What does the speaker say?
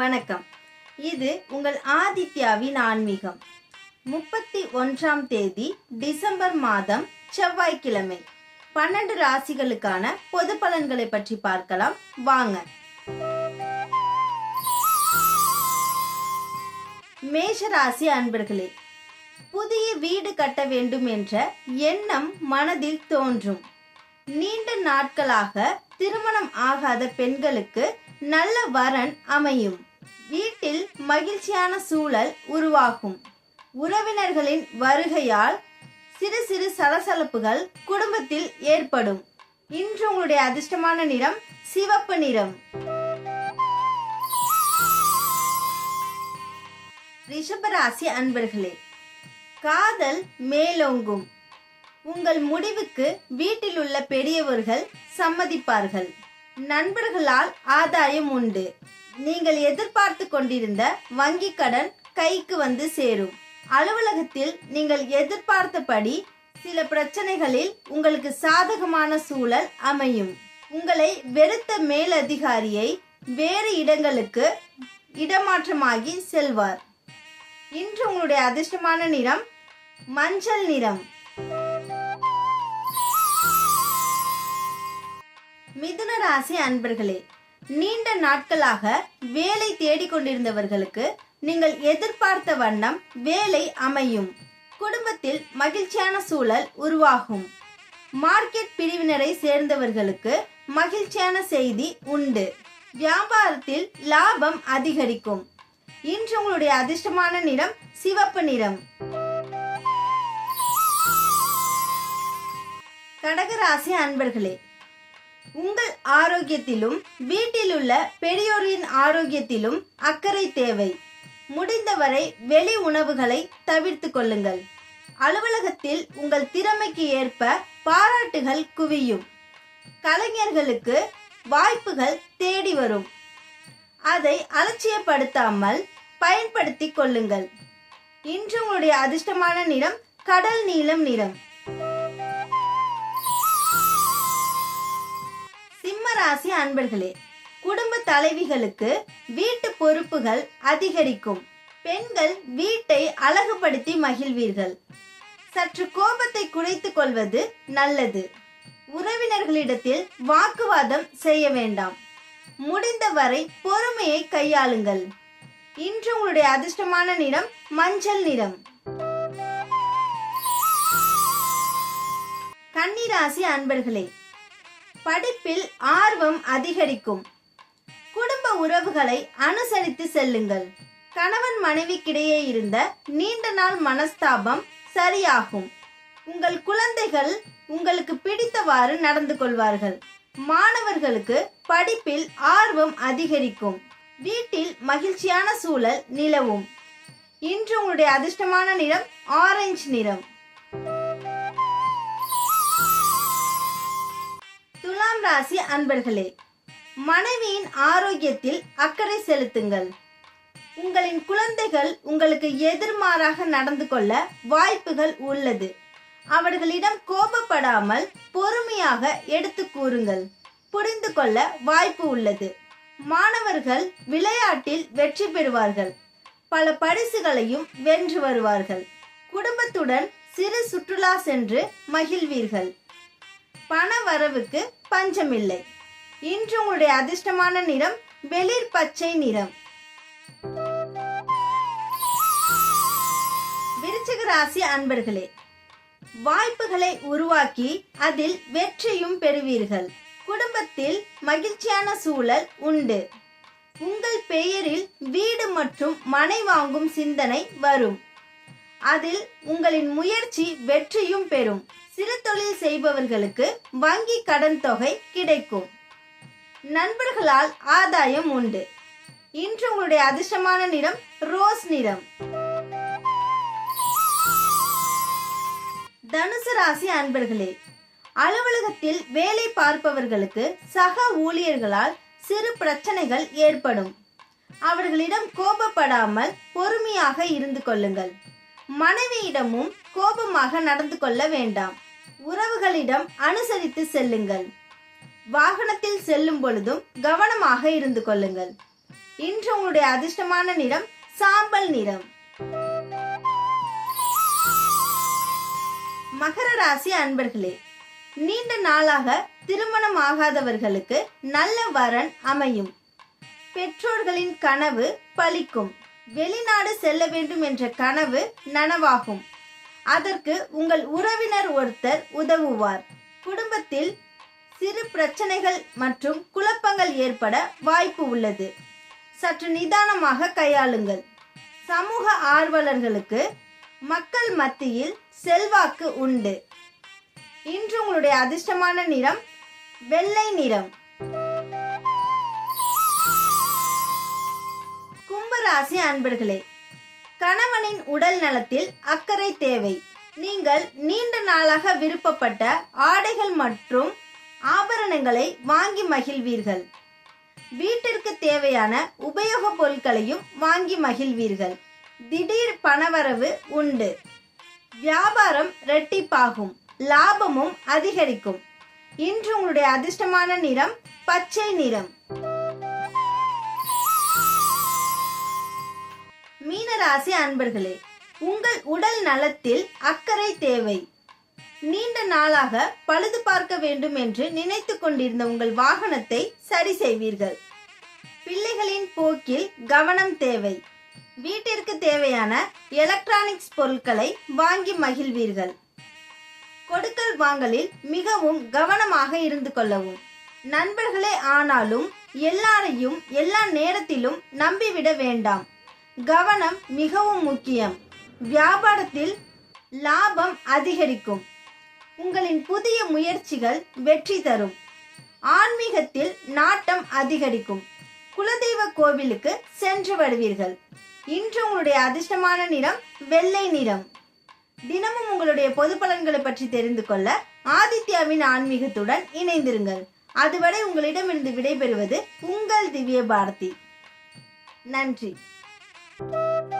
வணக்கம். இது உங்கள் ஆதித்யாவின் ஆன்மீகம். முப்பத்தி ஒன்றாம் தேதி டிசம்பர் மாதம் செவ்வாய்க்கிழமை. பன்னெண்டு ராசிகளுக்கான பொது பலன்களை பற்றி பார்க்கலாம். வாங்க. மேஷ ராசி அன்பர்களே புதிய வீடு கட்ட வேண்டும் என்ற எண்ணம் மனதில் தோன்றும். நீண்ட நாட்களாக திருமணம் ஆகாத பெண்களுக்கு நல்ல வரன் அமையும். வீட்டில் மகிழ்ச்சியான சூழல் உருவாகும். உறவினர்களின் வருகையால் சிறு சிறு சலசலப்புகள் குடும்பத்தில் ஏற்படும். இன்று உங்களுடைய அதிர்ஷ்டமான நிறம் சிவப்பு நிறம். ரிஷபராசி அன்பர்களே காதல் மேலோங்கும். உங்கள் முடிவுக்கு வீட்டில் உள்ள பெரியவர்கள் சம்மதிப்பார்கள். நண்பர்களால் ஆதாயம் உண்டு. நீங்கள் எதிர்பார்த்து கொண்டிருந்த வங்கி கடன் கைக்கு வந்து சேரும். அலுவலகத்தில் நீங்கள் எதிர்பார்த்தபடி சில பிரச்சனைகளில் உங்களுக்கு சாதகமான சூழல் அமையும். உங்களை வெறுத்த மேலதிகாரியை வேறு இடங்களுக்கு இடமாற்றமாகி செல்வார். இன்று உங்களுடைய அதிர்ஷ்டமான நிறம் மஞ்சள் நிறம். மிதுன ராசி அன்பர்களே நீண்ட நாட்களாக வேலை தேடிக்கொண்டிருந்தவர்களுக்கு நீங்கள் எதிர்பார்த்த வண்ணம் வேலை அமையும். குடும்பத்தில் மகிழ்ச்சியான சூழல் உருவாகும். மார்க்கெட் பிரிவினரை சேர்ந்தவர்களுக்கு மகிழ்ச்சியான செய்தி உண்டு. வியாபாரத்தில் லாபம் அதிகரிக்கும். இன்று உங்களுடைய அதிர்ஷ்டமான நிறம் சிவப்பு நிறம். கடகராசி அன்பர்களே உங்கள் ஆரோக்கியத்திலும் வீட்டில் உள்ள பெரியோரின் ஆரோக்கியத்திலும் அக்கறை தேவை. முடிந்தவரை வெளி உணவுகளை தவிர்த்து கொள்ளுங்கள். அலுவலகத்தில் உங்கள் திறமைக்கு ஏற்ப பாராட்டுகள் குவியும். கலைஞர்களுக்கு வாய்ப்புகள் தேடி வரும். அதை அலட்சியப்படுத்தாமல் பயன்படுத்திக் கொள்ளுங்கள். இன்று உங்களுடைய அதிர்ஷ்டமான நிறம் கடல் நீலம் நிறம். ராசி அன்பர்களே குடும்ப தலைவிகளுக்கு வீட்டு பொறுப்புகள் அதிகரிக்கும். பெண்கள் வீட்டை அழகுபடுத்தி மகிழ்வீர்கள். சற்று கோபத்தை குறைத்துக் கொள்வது நல்லது. உறவினர்களிடத்தில் வாக்குவாதம் செய்ய வேண்டாம். முடிந்தவரை பொறுமையை கையாளுங்கள். இன்று உங்களுடைய அதிர்ஷ்டமான நிறம் மஞ்சள் நிறம். கன்னிராசி அன்பர்களே படிப்பில் ஆர்வம் அதிகரிக்கும். குடும்ப உறவுகளை அனுசரித்து செல்லுங்கள். கணவன் மனைவிக்கிடையே இருந்த நீண்ட நாள் மனஸ்தாபம் சரியாகும். உங்கள் குழந்தைகள் உங்களுக்கு பிடித்தவாறு நடந்து கொள்வார்கள். மாணவர்களுக்கு படிப்பில் ஆர்வம் அதிகரிக்கும். வீட்டில் மகிழ்ச்சியான சூழல் நிலவும். இன்று உங்களுடைய அதிர்ஷ்டமான நிறம் ஆரஞ்சு நிறம். ராசி அன்பர்களே மனைவியின் ஆரோக்கியத்தில் அக்கறை செலுத்துங்கள். உங்களின் குழந்தைகள் உங்களுக்கு எதிர்மாறாக நடந்து கொள்ள வாய்ப்புகள் உள்ளது. அவர்களிடம் கோபப்படாமல் பொறுமையாக எடுத்து கூறுங்கள். புரிந்து கொள்ள வாய்ப்பு உள்ளது. மாணவர்கள் விளையாட்டில் வெற்றி பெறுவார்கள். பல பரிசுகளையும் வென்று வருவார்கள். குடும்பத்துடன் சிறு சுற்றுலா சென்று மகிழ்வீர்கள். பண வரவுக்கு பஞ்சமில்லை. இன்று உங்களுடைய அதிர்ஷ்டமான நிறம் வெளிர் பச்சை நிறம். விருச்சிக ராசி அன்பர்களே வாய்ப்புகளை உருவாக்கி அதில் வெற்றியும் பெறுவீர்கள். குடும்பத்தில் மகிழ்ச்சியான சூழல் உண்டு. உங்கள் பெயரில் வீடு மற்றும் மனை வாங்கும் சிந்தனை வரும். அதில் உங்களின் முயற்சி வெற்றியும் பெறும். சிறு தொழில் செய்பவர்களுக்கு வங்கி கடன் தொகை கிடைக்கும். நண்பர்களால் ஆதாயம் உண்டு. இன்று உங்களுடைய அதிர்ஷ்டமான நிறம் ரோஸ் நிறம். தனுசு ராசி அன்பர்களே அலுவலகத்தில் வேலை பார்ப்பவர்களுக்கு சக ஊழியர்களால் சிறு பிரச்சனைகள் ஏற்படும். அவர்களிடம் கோபப்படாமல் பொறுமையாக இருந்து கொள்ளுங்கள். மனைவியிடமும் கோபமாக நடந்து கொள்ள வேண்டாம். உறவுகளிடம் அனுசரித்து செல்லுங்கள். வாகனத்தில் செல்லும் பொழுதும் கவனமாக இருந்து கொள்ளுங்கள். இன்று உங்களுடைய அதிர்ஷ்டமான நிறம் சாம்பல் நிறம். மகர ராசி அன்பர்களே நீண்ட நாளாக திருமணம் ஆகாதவர்களுக்கு நல்ல வரன் அமையும். பெற்றோர்களின் கனவு பலிக்கும் வெளிநாடு செல்ல வேண்டும் என்ற கனவு நனவாகும். அதற்கு உங்கள் உறவினர் ஒருத்தர் உதவுவார். குடும்பத்தில் சிறு பிரச்சனைகள் மற்றும் குழப்பங்கள் ஏற்பட வாய்ப்பு உள்ளது. சற்று நிதானமாக கையாளுங்கள். சமூக ஆர்வலர்களுக்கு மக்கள் மத்தியில் செல்வாக்கு உண்டு. இன்று உங்களுடைய அதிர்ஷ்டமான நிறம் வெள்ளை நிறம். கும்பராசி அன்பர்களே கணவனின் உடல் நலத்தில் அக்கறை தேவை. நீங்கள் நீண்ட நாளாக விருப்பப்பட்ட ஆடைகள் மற்றும் ஆபரணங்களை வாங்கி மகிழ்வீர்கள். வீட்டிற்கு தேவையான உபயோகப் பொருட்களையும் வாங்கி மகிழ்வீர்கள். திடீர் பணவரவு உண்டு. வியாபாரம் ரெட்டிப்பாகும் லாபமும் அதிகரிக்கும். இன்று உங்களுடைய அதிர்ஷ்டமான நிறம் பச்சை நிறம். ராசி அன்பர்களே உங்கள் உடல் நலத்தில் அக்கறை தேவை. நீண்ட நாளாக பழுது பார்க்க வேண்டும் என்று நினைத்து கொண்டிருந்த உங்கள் வாகனத்தை சரி செய்வீர்கள். பிள்ளைகளின் போக்கில் கவனம் தேவை. வீட்டிற்கு தேவையான எலக்ட்ரானிக்ஸ் பொருட்களை வாங்கி மகிழ்வீர்கள். கொடுக்கல் வாங்கலில் மிகவும் கவனமாக இருந்து கொள்ளவும். நண்பர்களே ஆனாலும் எல்லாரையும் எல்லா நேரத்திலும் நம்பிவிட வேண்டாம். கவனம் மிகவும் முக்கியம். வியாபாரத்தில் லாபம் அதிகரிக்கும். உங்களின் புதிய முயற்சிகள் வெற்றி தரும். ஆன்மீகத்தில் நாட்டம் அதிகரிக்கும். குலதெய்வ கோவிலுக்கு சென்று வருவீர்கள். இன்று உங்களுடைய அதிர்ஷ்டமான நிறம் வெள்ளை நிறம். தினமும் உங்களுடைய பொது பலன்களை பற்றி தெரிந்து கொள்ள ஆதித்யாவின் ஆன்மீகத்துடன் இணைந்திருங்கள். அதுவரை உங்களிடமிருந்து விடைபெறுவது உங்கள் திவ்ய பாரதி. நன்றி. Música